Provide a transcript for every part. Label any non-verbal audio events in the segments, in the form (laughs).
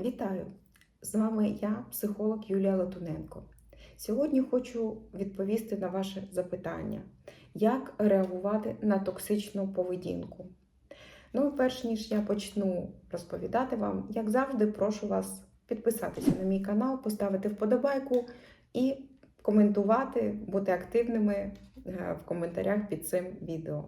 Вітаю! З вами я, психолог Юлія Латуненко. Сьогодні хочу відповісти на ваше запитання, як реагувати на токсичну поведінку. Ну, перш ніж я почну розповідати вам, як завжди, прошу вас підписатися на мій канал, поставити вподобайку і коментувати, бути активними е, в коментарях під цим відео.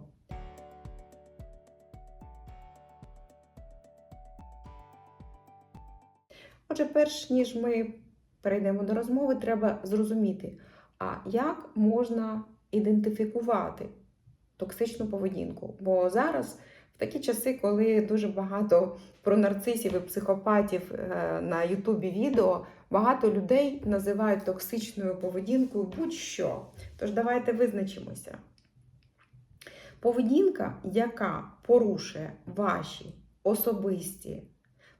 Отже, перш ніж ми перейдемо до розмови, треба зрозуміти, а як можна ідентифікувати токсичну поведінку. Бо зараз, в такі часи, коли дуже багато про нарцисів і психопатів е, на Ютубі відео, багато людей називають токсичною поведінкою будь-що. Тож давайте визначимося. Поведінка, яка порушує ваші особисті,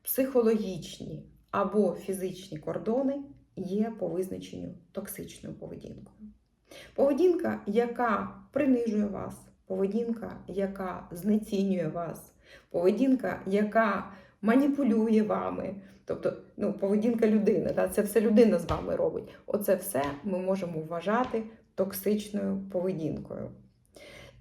психологічні або фізичні кордони, є по визначенню токсичною поведінкою. Поведінка, яка принижує вас, поведінка, яка знецінює вас, поведінка, яка маніпулює вами, тобто ну, поведінка людини, да, це все людина з вами робить. Оце все ми можемо вважати токсичною поведінкою.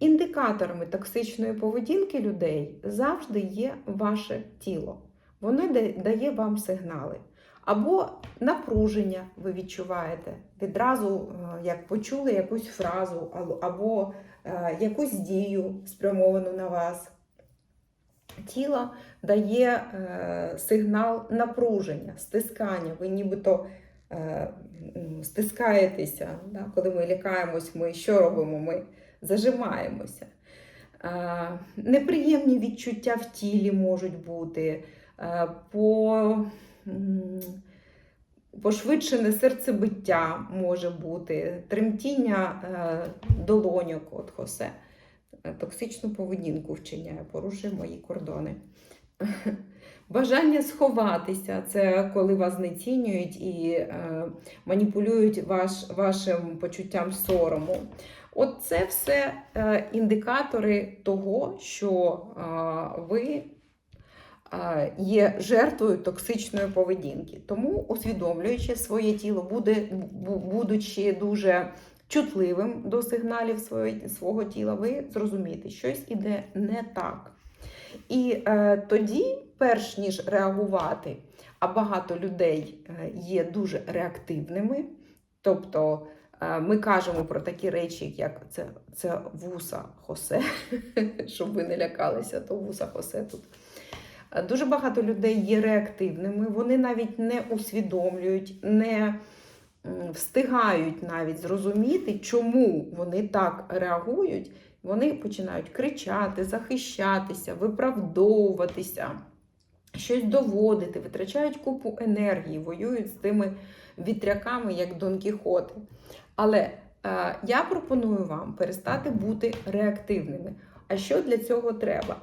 Індикаторами токсичної поведінки людей завжди є ваше тіло. Воно дає вам сигнали. Або напруження ви відчуваєте. Відразу, як почули якусь фразу, або якусь дію спрямовану на вас. Тіло дає е, сигнал напруження, стискання. Ви нібито е, стискаєтеся. Коли ми лякаємось, ми що робимо? Ми зажимаємося. Е, неприємні відчуття в тілі можуть бути. По пошвидшене серцебиття може бути, тремтіння долоньок, от Хосе, токсичну поведінку вчиняє, порушує мої кордони. (laughs) Бажання сховатися це коли вас знецінюють і е, маніпулюють ваш, вашим почуттям сорому. От це все е, індикатори того, що е, ви є жертвою токсичної поведінки. Тому, усвідомлюючи своє тіло, буде, будучи дуже чутливим до сигналів свого тіла, ви зрозумієте, щось іде не так. І е, тоді, перш ніж реагувати, а багато людей е, є дуже реактивними, тобто е, ми кажемо про такі речі, як це це вуса Хосе, (laughs) щоб ви не лякалися, то вуса Хосе тут. Дуже багато людей є реактивними, вони навіть не усвідомлюють, не встигають навіть зрозуміти, чому вони так реагують. Вони починають кричати, захищатися, виправдовуватися, щось доводити, витрачають купу енергії, воюють з тими вітряками, як Дон Кіхоти. Але е, я пропоную вам перестати бути реактивними. А що для цього треба?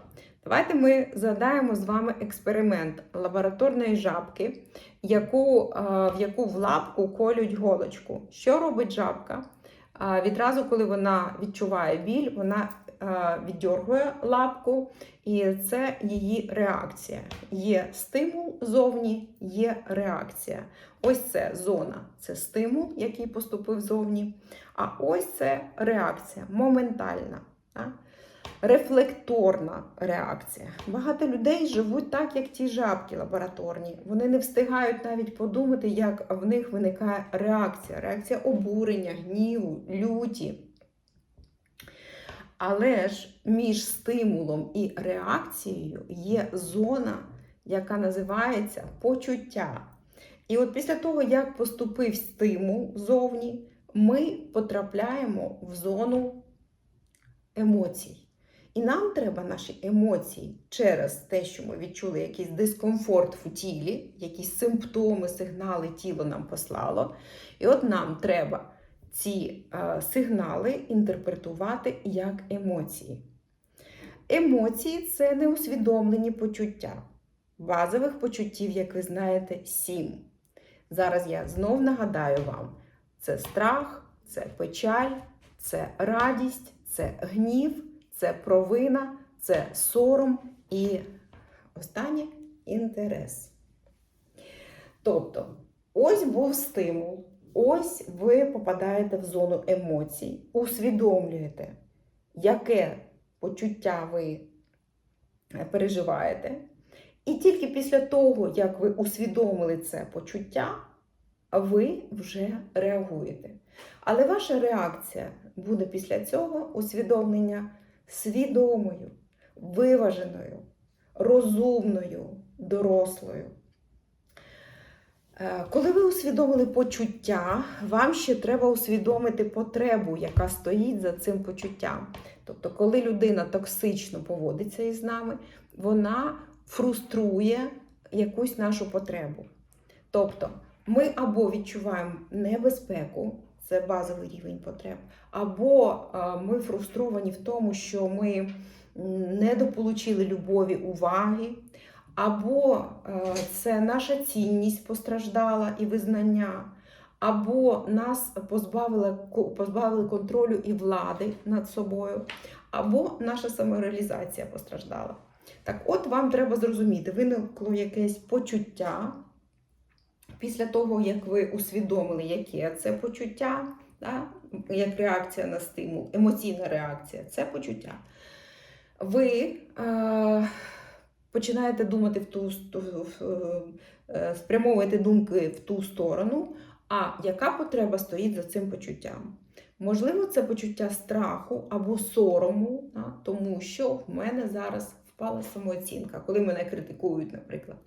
Давайте ми задаємо з вами експеримент лабораторної жабки, яку, в яку в лапку колють голочку. Що робить жабка? Відразу, коли вона відчуває біль, вона віддергує лапку, і це її реакція. Є стимул зовні, є реакція. Ось це зона це стимул, який поступив зовні. А ось це реакція моментальна рефлекторна реакція. Багато людей живуть так, як ті жабки лабораторні. Вони не встигають навіть подумати, як в них виникає реакція, реакція обурення, гніву, люті. Але ж між стимулом і реакцією є зона, яка називається почуття. І от після того, як поступив стимул зовні, ми потрапляємо в зону емоцій. І нам треба наші емоції через те, що ми відчули якийсь дискомфорт в тілі, якісь симптоми, сигнали тіло нам послало. І от нам треба ці е, сигнали інтерпретувати як емоції. Емоції це неусвідомлені почуття. Базових почуттів, як ви знаєте, сім. Зараз я знов нагадаю вам: це страх, це печаль, це радість, це гнів це провина, це сором і останнє інтерес. Тобто, ось був стимул, ось ви попадаєте в зону емоцій, усвідомлюєте, яке почуття ви е, переживаєте. І тільки після того, як ви усвідомили це почуття, ви вже реагуєте. Але ваша реакція буде після цього усвідомлення свідомою, виваженою, розумною, дорослою. Е, Коли ви усвідомили почуття, вам ще треба усвідомити потребу, яка стоїть за цим почуттям. Тобто, коли людина токсично поводиться із нами, вона фруструє якусь нашу потребу. Тобто, ми або відчуваємо небезпеку, це базовий рівень потреб, або е, ми фрустровані в тому, що ми м, недополучили любові, уваги, або е, це наша цінність постраждала і визнання, або нас позбавили, позбавили контролю і влади над собою, або наша самореалізація постраждала. Так от вам треба зрозуміти, виникло якесь почуття після того, як ви усвідомили, яке це почуття, да? як реакція на стимул, емоційна реакція це почуття. Ви е, починаєте думати в ту е, спрямовуєте думки в ту сторону, а яка потреба стоїть за цим почуттям? Можливо, це почуття страху або сорому, да? тому що в мене зараз впала самооцінка, коли мене критикують, наприклад.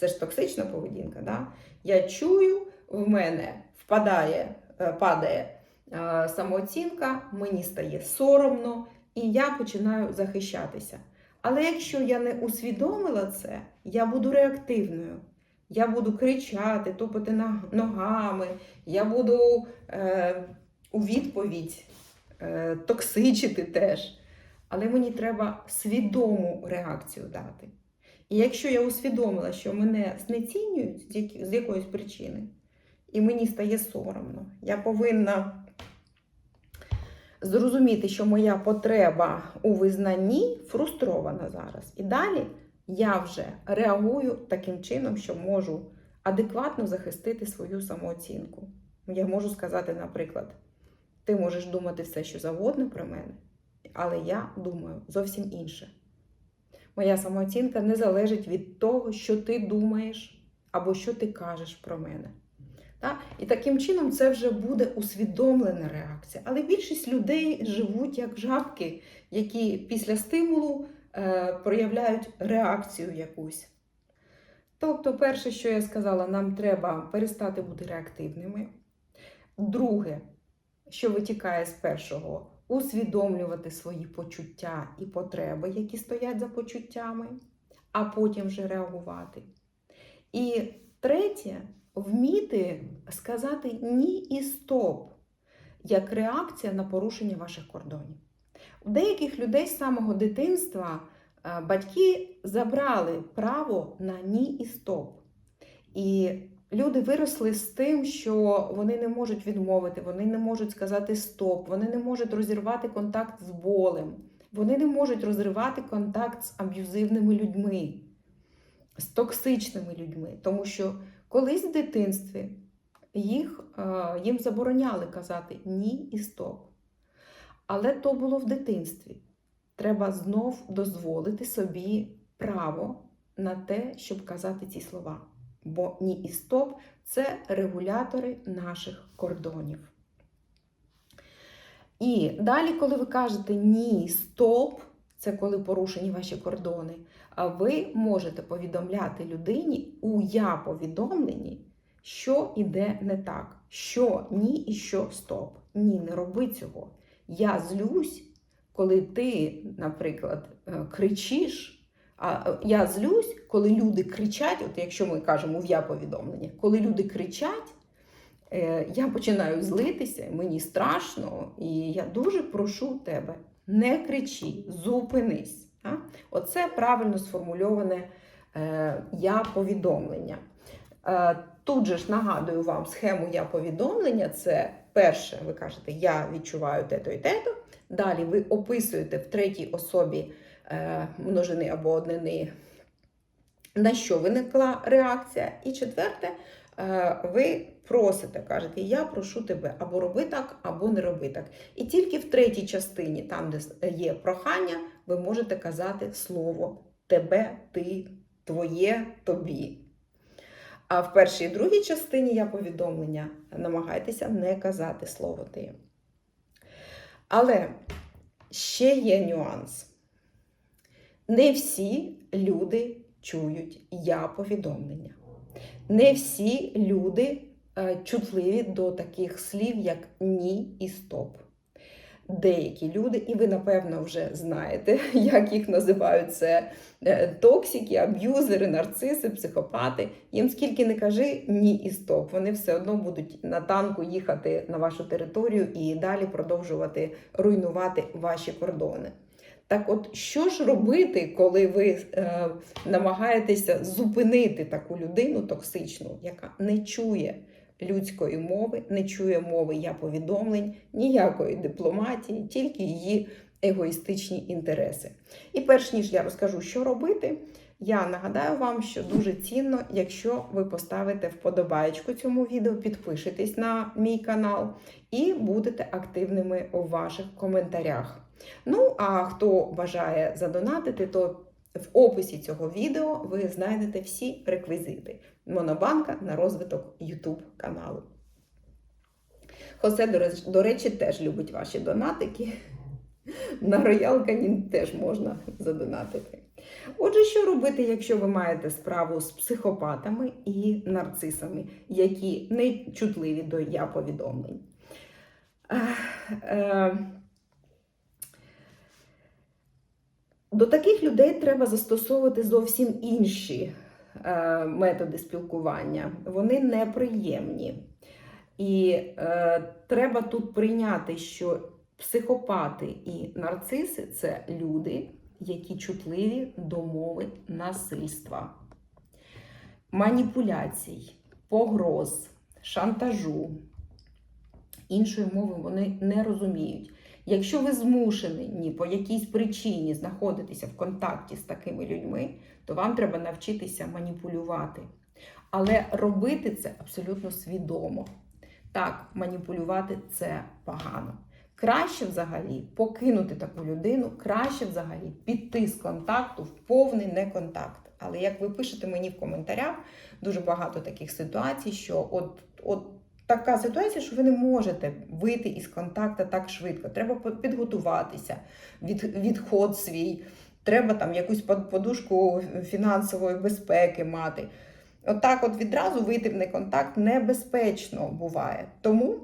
Це ж токсична поведінка. Да? Я чую, в мене впадає, е, падає е, самооцінка, мені стає соромно, і я починаю захищатися. Але якщо я не усвідомила це, я буду реактивною. Я буду кричати, топати на- ногами, я буду е, у відповідь е, токсичити теж. Але мені треба свідому реакцію дати. І якщо я усвідомила, що мене знецінюють з, якоїсь причини, і мені стає соромно, я повинна зрозуміти, що моя потреба у визнанні фрустрована зараз. І далі я вже реагую таким чином, що можу адекватно захистити свою самооцінку. Я можу сказати, наприклад, ти можеш думати все, що завгодно про мене, але я думаю зовсім інше. Моя самооцінка не залежить від того, що ти думаєш або що ти кажеш про мене. Так? І таким чином це вже буде усвідомлена реакція. Але більшість людей живуть як жабки, які після стимулу е, проявляють реакцію якусь. Тобто, перше, що я сказала, нам треба перестати бути реактивними. Друге, що витікає з першого, усвідомлювати свої почуття і потреби, які стоять за почуттями, а потім вже реагувати. І третє, вміти сказати ні і стоп, як реакція на порушення ваших кордонів. У деяких людей з самого дитинства е, батьки забрали право на ні і стоп. І люди виросли з тим, що вони не можуть відмовити, вони не можуть сказати стоп, вони не можуть розірвати контакт з болем, вони не можуть розривати контакт з аб'юзивними людьми, з токсичними людьми. Тому що колись в дитинстві їх, е, їм забороняли казати ні і стоп. Але то було в дитинстві. Треба знов дозволити собі право на те, щоб казати ці слова. Бо ні і стоп це регулятори наших кордонів. І далі, коли ви кажете ні, стоп, це коли порушені ваші кордони, а ви можете повідомляти людині у я-повідомленні, що іде не так, що ні і що стоп. Ні, не роби цього. Я злюсь, коли ти, наприклад, е, кричиш. А е, я злюсь, коли люди кричать, от якщо ми кажемо в я повідомлення, коли люди кричать, е, я починаю злитися, мені страшно, і я дуже прошу тебе, не кричи, зупинись. Оце правильно сформульоване е, я повідомлення. Тут же ж нагадую вам схему я повідомлення. Це перше, ви кажете, я відчуваю те-то і те-то. Далі ви описуєте в третій особі множини або однини, на що виникла реакція. І четверте, е, ви просите, кажете, я прошу тебе або роби так, або не роби так. І тільки в третій частині, там, де є прохання, ви можете казати слово тебе, ти, твоє, тобі. А в першій і другій частині я повідомлення намагайтеся не казати слово ти. Але ще є нюанс. Не всі люди чують я повідомлення. Не всі люди е, чутливі до таких слів, як ні і стоп. Деякі люди, і ви, напевно, вже знаєте, (laughs) як їх називають це е, токсики, аб'юзери, нарциси, психопати. Їм скільки не кажи ні і стоп. Вони все одно будуть на танку їхати на вашу територію і далі продовжувати руйнувати ваші кордони. Так от, що ж робити, коли ви е, намагаєтеся зупинити таку людину токсичну, яка не чує людської мови, не чує мови я повідомлень, ніякої дипломатії, тільки її егоїстичні інтереси. І перш ніж я розкажу, що робити, я нагадаю вам, що дуже цінно, якщо ви поставите вподобаєчку цьому відео, підпишетесь на мій канал і будете активними у ваших коментарях. Ну, а хто бажає задонатити, то в описі цього відео ви знайдете всі реквізити Монобанка на розвиток YouTube каналу. Хосе, до речі, теж любить ваші донатики. На Роял Канін теж можна задонатити. Отже, що робити, якщо ви маєте справу з психопатами і нарцисами, які не чутливі до я повідомлень? Ех, е, До таких людей треба застосовувати зовсім інші е, методи спілкування. Вони неприємні. І е, треба тут прийняти, що психопати і нарциси це люди, які чутливі до мови насильства, маніпуляцій, погроз, шантажу. Іншої мови вони не розуміють. Якщо ви змушені по якійсь причині знаходитися в контакті з такими людьми, то вам треба навчитися маніпулювати. Але робити це абсолютно свідомо. Так, маніпулювати це погано. Краще взагалі покинути таку людину, краще взагалі піти з контакту в повний неконтакт. Але як ви пишете мені в коментарях, дуже багато таких ситуацій, що от, от така ситуація, що ви не можете вийти із контакту так швидко. Треба підготуватися, від, відход свій, треба там якусь подушку фінансової безпеки мати. Отак, от, відразу вийти в неконтакт небезпечно буває. Тому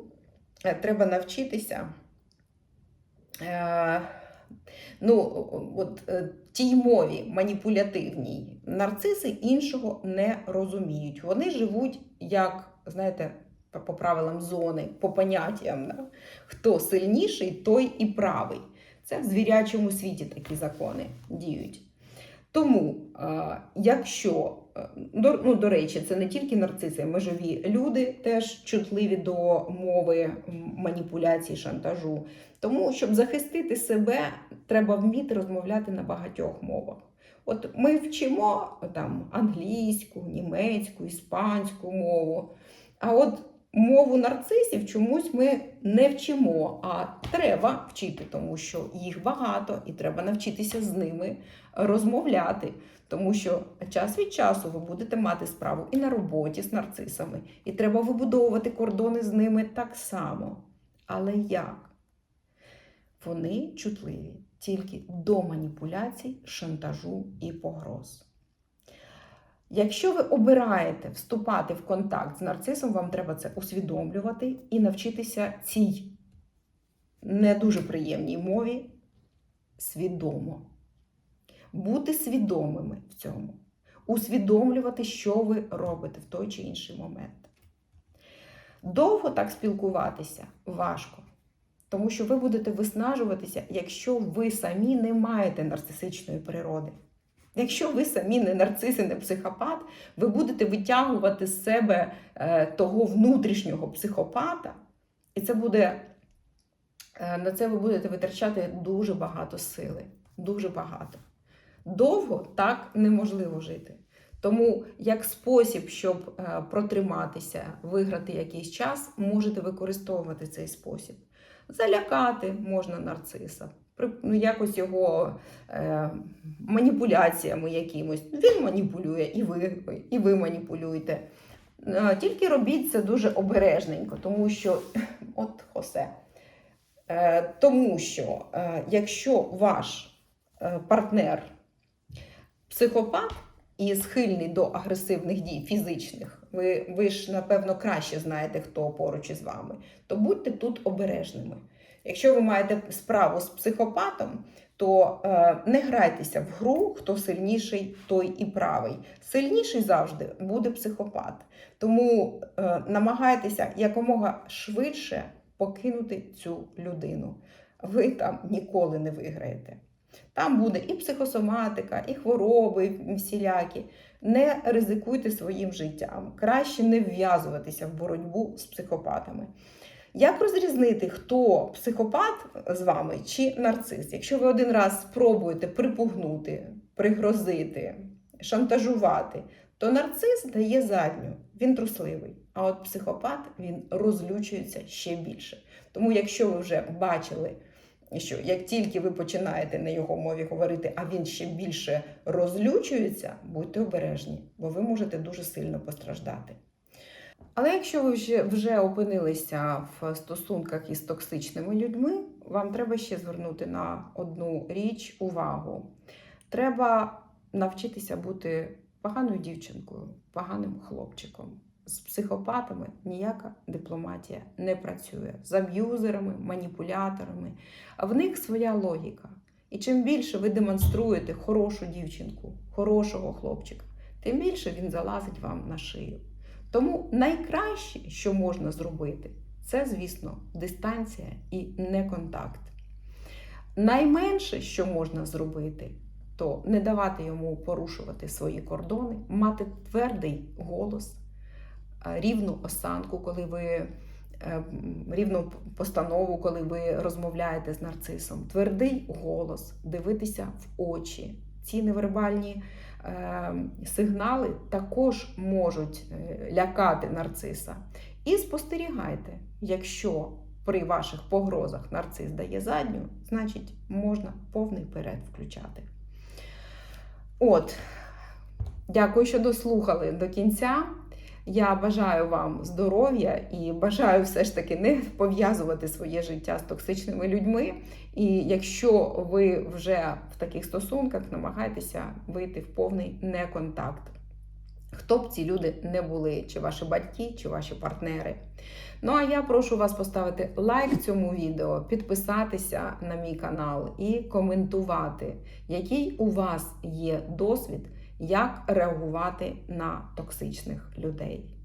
е, треба навчитися. Е, ну, от, е, тій мові маніпулятивній нарциси іншого не розуміють. Вони живуть як, знаєте, по- правилам зони, по поняттям. Да? Хто сильніший, той і правий. Це в звірячому світі такі закони діють. Тому, якщо, е, ну, до речі, це не тільки нарциси, межові люди теж чутливі до мови м, маніпуляції, шантажу. Тому, щоб захистити себе, треба вміти розмовляти на багатьох мовах. От ми вчимо там англійську, німецьку, іспанську мову. А от мову нарцисів чомусь ми не вчимо, а треба вчити, тому що їх багато, і треба навчитися з ними розмовляти. Тому що час від часу ви будете мати справу і на роботі з нарцисами, і треба вибудовувати кордони з ними так само. Але як? Вони чутливі тільки до маніпуляцій, шантажу і погроз. Якщо ви обираєте вступати в контакт з нарцисом, вам треба це усвідомлювати і навчитися цій не дуже приємній мові свідомо. Бути свідомими в цьому, усвідомлювати, що ви робите в той чи інший момент. Довго так спілкуватися важко, тому що ви будете виснажуватися, якщо ви самі не маєте нарцисичної природи. Якщо ви самі не нарцис і не психопат, ви будете витягувати з себе е, того внутрішнього психопата, і це буде, е, на це ви будете витрачати дуже багато сили. Дуже багато. Довго так неможливо жити. Тому, як спосіб, щоб е, протриматися, виграти якийсь час, можете використовувати цей спосіб. Залякати можна нарциса, якось його е, маніпуляціями якимось. Він маніпулює, і ви, і ви маніпулюєте. Е, Тільки робіть це дуже обережненько, тому що (laughs) от Хосе. Е, Тому що е, якщо ваш партнер психопат і схильний до агресивних дій фізичних, ви, ви ж напевно краще знаєте, хто поруч із вами, то будьте тут обережними. Якщо ви маєте справу з психопатом, то е, не грайтеся в гру, хто сильніший, той і правий. Сильніший завжди буде психопат. Тому е, намагайтеся якомога швидше покинути цю людину. Ви там ніколи не виграєте. Там буде і психосоматика, і хвороби всілякі. Не ризикуйте своїм життям. Краще не вв'язуватися в боротьбу з психопатами. Як розрізнити, хто психопат з вами чи нарцис? Якщо ви один раз спробуєте припугнути, пригрозити, шантажувати, то нарцис дає задню, він трусливий. А от психопат він розлючується ще більше. Тому, якщо ви вже бачили, що як тільки ви починаєте на його мові говорити, а він ще більше розлючується, будьте обережні, бо ви можете дуже сильно постраждати. Але якщо ви вже, вже опинилися в стосунках із токсичними людьми, вам треба ще звернути на одну річ увагу. Треба навчитися бути поганою дівчинкою, поганим хлопчиком. З психопатами ніяка дипломатія не працює. З аб'юзерами, маніпуляторами. В них своя логіка. І чим більше ви демонструєте хорошу дівчинку, хорошого хлопчика, тим більше він залазить вам на шию. Тому найкраще, що можна зробити, це, звісно, дистанція і неконтакт. Найменше, що можна зробити, то не давати йому порушувати свої кордони, мати твердий голос, е, рівну осанку, коли ви е, рівну постанову, коли ви розмовляєте з нарцисом, твердий голос, дивитися в очі. Ці невербальні сигнали також можуть е, лякати нарциса. І спостерігайте, якщо при ваших погрозах нарцис дає задню, значить можна повний перед включати. От, дякую, що дослухали до кінця. Я бажаю вам здоров'я і бажаю все ж таки не пов'язувати своє життя з токсичними людьми. І якщо ви вже в таких стосунках, намагайтеся вийти в повний неконтакт. Хто б ці люди не були, чи ваші батьки, чи ваші партнери. Ну а я прошу вас поставити лайк цьому відео, підписатися на мій канал і коментувати, який у вас є досвід, як реагувати на токсичних людей.